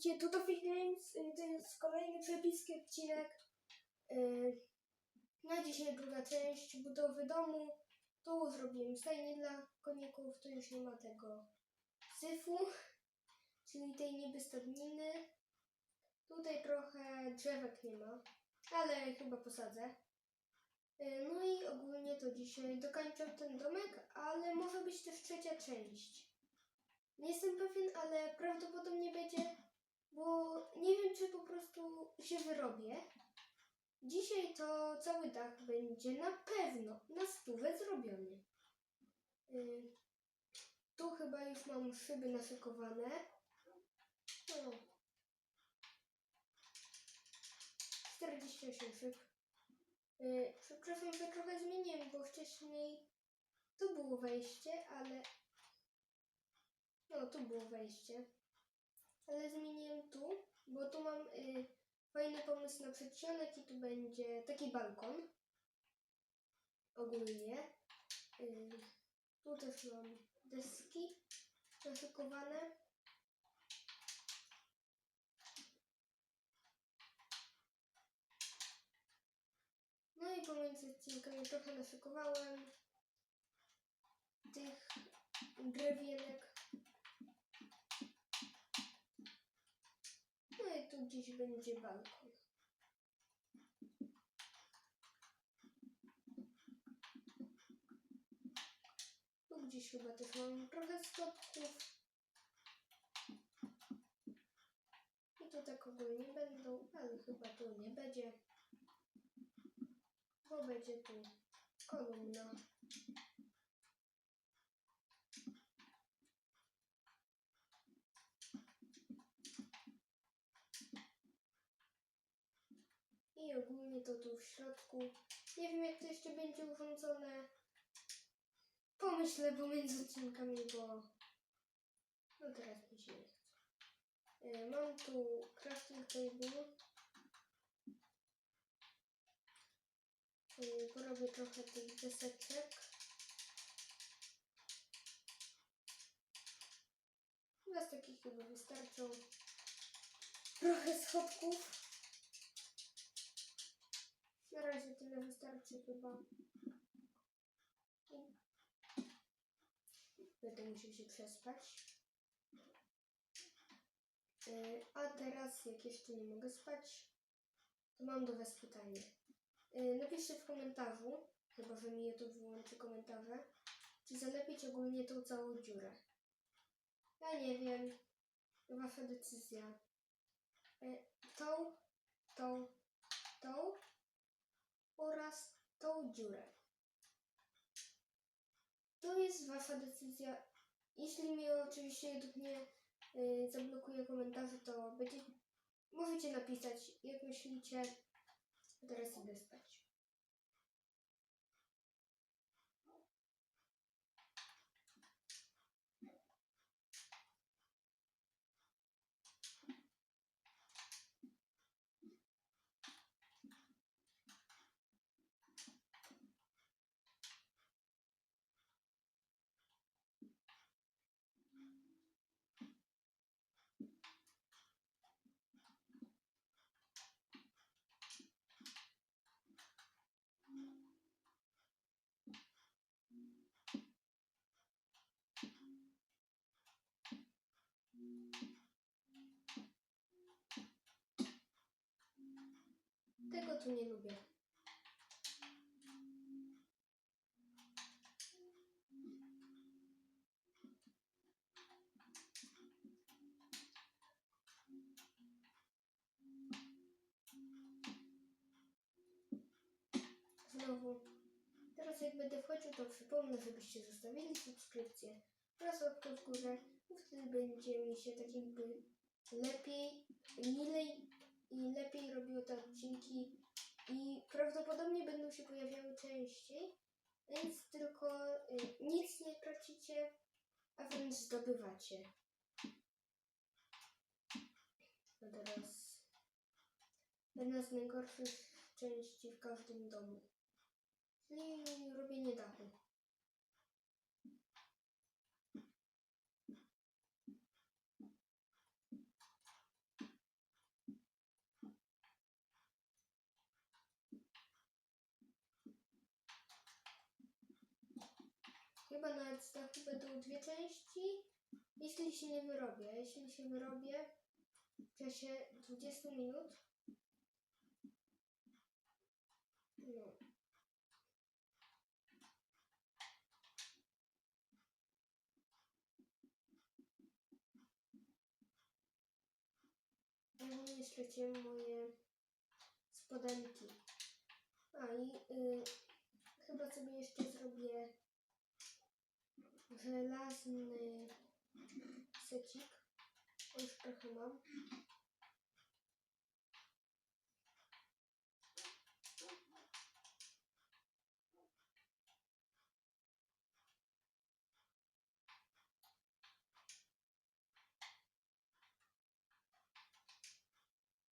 witajcie, tu to Fit Games, y, to jest kolejny przepis odcinek. Y, Na dzisiaj druga część budowy domu. Tu zrobiłem stajnię dla koników, tu już nie ma tego syfu, czyli tej niby stadniny. Tutaj trochę drzewek nie ma, ale chyba posadzę. Y, No i ogólnie to dzisiaj dokończę ten domek, ale może być też trzecia część. Nie jestem pewien, ale prawdopodobnie będzie, bo nie wiem, czy po prostu się wyrobię. Dzisiaj to cały dach będzie na pewno na stówę zrobiony. Yy, tu chyba już mam szyby naszykowane. No. 48 szyb. Yy, przepraszam, że trochę zmieniłem, bo wcześniej tu było wejście, ale no, tu było wejście. Ale zmieniłem tu, bo tu mam y, fajny pomysł na przedsionek i tu będzie taki balkon. Ogólnie. Y, tu też mam deski naszykowane. No i pomiędzy odcinkami trochę naszykowałem tych drewienek. I tu gdzieś będzie balkon. Tu gdzieś chyba też mam trochę schodków. I to tak ogólnie będą, ale chyba tu nie będzie. Bo będzie tu kolumna. I ogólnie to tu w środku. Nie wiem jak to jeszcze będzie urządzone. Pomyślę pomiędzy odcinkami, bo no teraz mi się nie chce. E, Mam tu crafting table. E, Porobię trochę tych deseczek. Chyba z takich chyba wystarczą. Trochę schodków. Na razie tyle wystarczy chyba. Będę musiał się przespać. Yy, a teraz, jak jeszcze nie mogę spać, to mam do Was pytanie. Yy, napiszcie w komentarzu, chyba że mi YouTube wyłączy komentarze, czy zalepić ogólnie tą całą dziurę. Ja nie wiem. Wasza decyzja. Yy, tą, tą, tą oraz tą dziurę. To jest Wasza decyzja. Jeśli mi oczywiście według mnie y, zablokuje komentarze, to będzie, możecie napisać, jak myślicie. Teraz idę spać. Tego tu nie lubię. Znowu. Teraz jak będę wchodził, to przypomnę, żebyście zostawili subskrypcję oraz łapkę w górę, bo wtedy będzie mi się tak jakby lepiej, milej i lepiej robiło te odcinki i prawdopodobnie będą się pojawiały częściej, więc tylko y, nic nie tracicie, a wręcz zdobywacie. A teraz jedna z najgorszych części w każdym domu, czyli robienie dachu. Chyba na dachu będą dwie części, jeśli się nie wyrobię. Jeśli się wyrobię w czasie 20 minut, no. Ogólnie straciłem moje spodenki. A i y, chyba sobie jeszcze zrobię żelazny secik. Już trochę mam.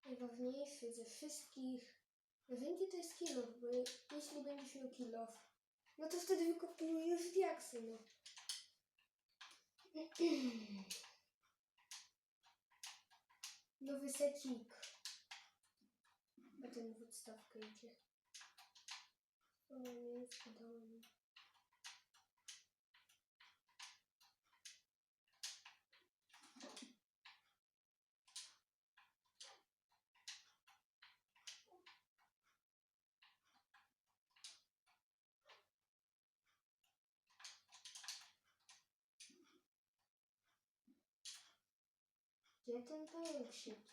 Najważniejszy ze wszystkich narzędzi to jest kilof, bo jeśli będziesz miał kilof, no to wtedy wykopujesz diaksy, no. Nowy secik. A ten w odstawkę idzie. O, mięsko dało mi. Gdzie ten pająk siedzi?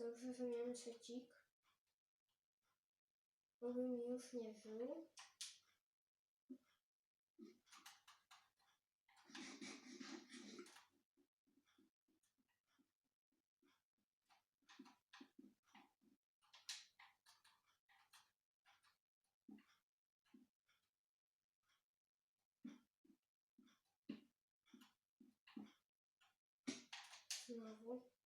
Dobrze, że miałem secik. Oby mi już nie żył. Znowu.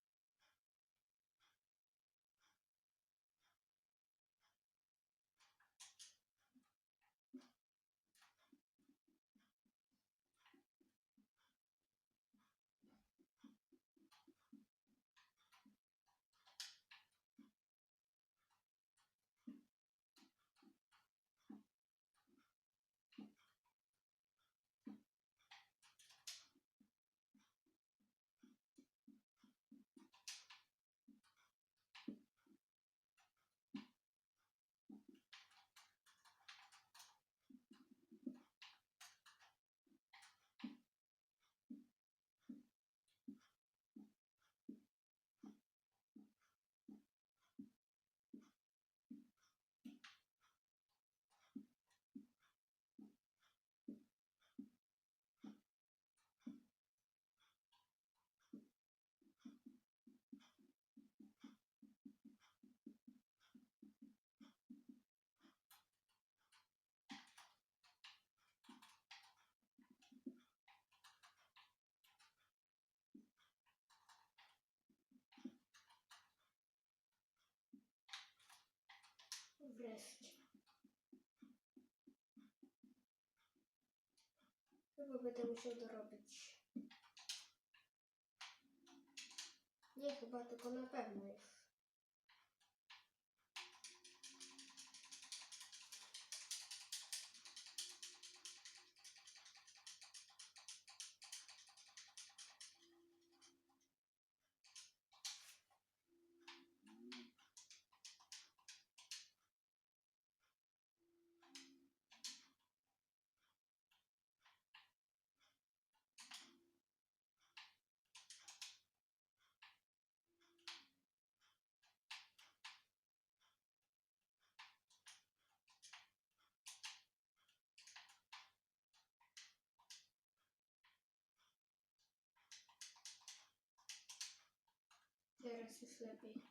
Wreszcie. Chyba będę musiał dorobić. Nie chyba, tylko na pewno już. Teraz już lepiej.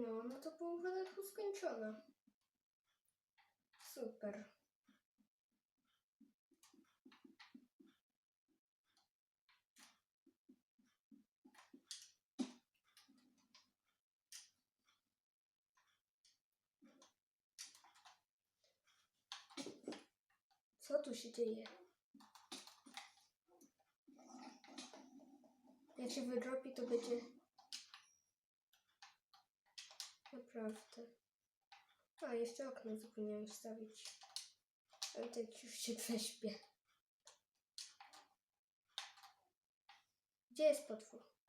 No, no to połowa dachu skończona. Super. Co tu się dzieje? Jak się wydropi, to będzie Naprawdę. A, jeszcze okno zapomniałem wstawić. Ale tak już się prześpię. Gdzie jest potwór?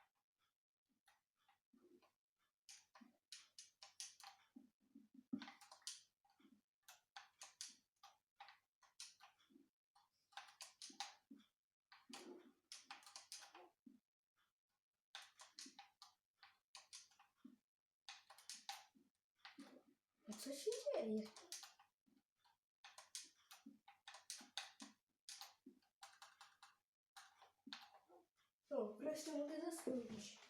A co się dzieje? O, wreszcie mogę zasłonić.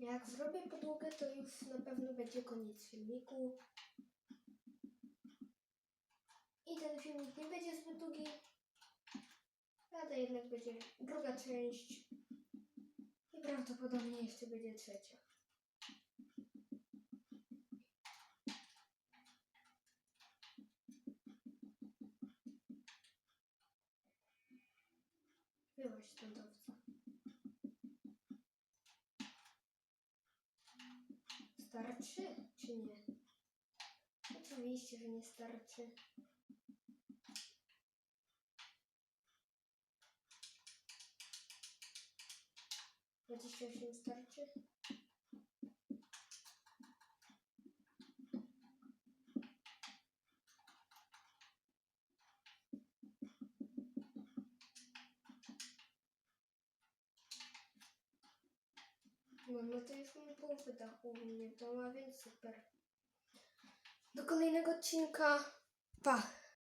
Jak zrobię podłogę, to już na pewno będzie koniec filmiku. I ten filmik nie będzie zbyt długi, ale jednak będzie druga część. I prawdopodobnie jeszcze będzie trzecia. Starczy, czy nie? Oczywiście, że nie starczy. Dwadzieścia osiem starczy? To już mam połowę dachu u mnie w domu, a więc super. Do kolejnego odcinka. Pa!